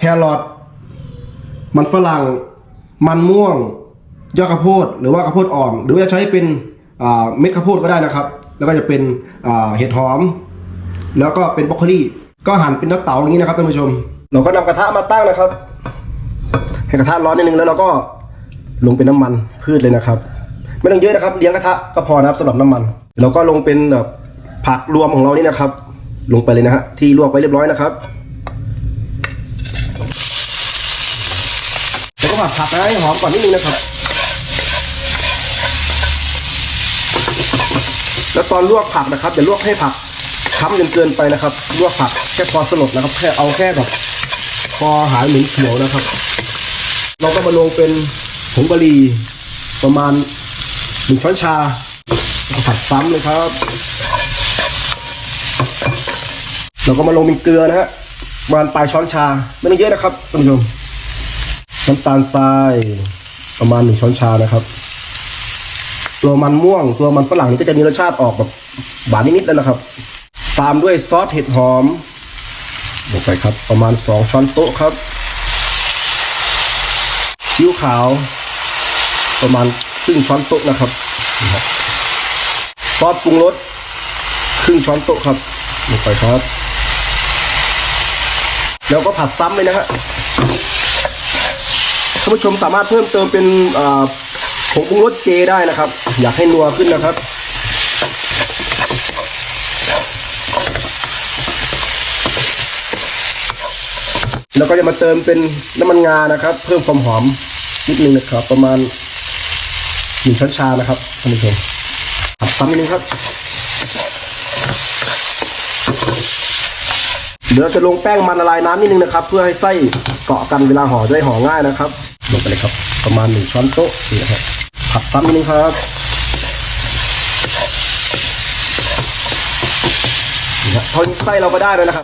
แครอทมันฝรั่ง มันม่วง ยอดข้าวโพด หรือว่าข้าวโพดอ่อน หรือว่าจะใช้เป็นเม็ดข้าวโพดก็ได้นะครับ แล้วก็จะเป็นเห็ดหอม แล้วก็เป็นบรอกโคลีก็หั่นเป็นเต๋าอย่างนี้นะครับท่านผู้ชม เราก็นำกระทะมาตั้งนะครับ ให้กระทะร้อนนิดนึงแล้วเราก็ลงเป็นน้ำมันพืชเลยนะครับ ไม่ต้องเยอะนะครับเลี้ยงกระทะก็พอนะครับสำหรับน้ำมันเราก็ลงเป็นแบบผักรวมของเรานี่นะครับ ลงไปเลยนะฮะที่ลวกไว้เรียบร้อยนะครับ ก็ผัดผักนะให้หอมก่อนนิดนึงนะครับ แล้วตอนลวกผักนะครับอย่าลวกให้ผักช้ำจนเกินไปนะครับ ลวกผักแค่พอสลดนะครับ แค่เอาแค่แบบพอหายเหม็นเขียวนะครับ เราก็มาลงเป็นผงกะหรี่ประมาณหนึ่งช้อนชาผัดซ้ำเลยครับ เราก็มาลงเป็นเกลือนะฮะประมาณปลายช้อนชาไม่ต้องเยอะนะครับท่านผู้ชม น้ำตาลทรายประมาณหนึ่งช้อนชานะครับ ตัวมันม่วงตัวมันฝรั่งนี่ก็จะมีรสชาติออกแบบหวานนิดๆแล้วนะครับ ตามด้วยซอสเห็ดหอมลงไปครับ ประมาณสองช้อนโต๊ะครับซีอิ๊วขาว ประมาณครึ่งช้อนโต๊ะนะครับซอสปรุงรสครึ่งช้อนโต๊ะครับลงไปครับ แล้วก็ผัดซ้ำเลยนะฮะ ผู้ชมสามารถเพิ่มเติมเป็นผงปรุงรสเจได้นะครับ อยากให้นัวขึ้นนะครับ แล้วก็จะมาเติมเป็นน้ำมันงานะครับ เพิ่มความหอมนิดนึงนะครับ ประมาณหนึ่งช้อนชานะครับท่านผู้ชมผัดซ้ำนิดนึงครับเดี๋ยวจะลงแป้งมันละลายน้ำนิดนึงนะครับ เพื่อให้ไส้เกาะกันเวลาห่อจะได้ห่อง่ายนะครับ ลงไปเลยครับ ประมาณหนึ่งช้อนโต๊ะนี่นะครับผัดซ้ำนิดนึงครับนี่ครับพอไส้เราก็ได้แล้วนะครับ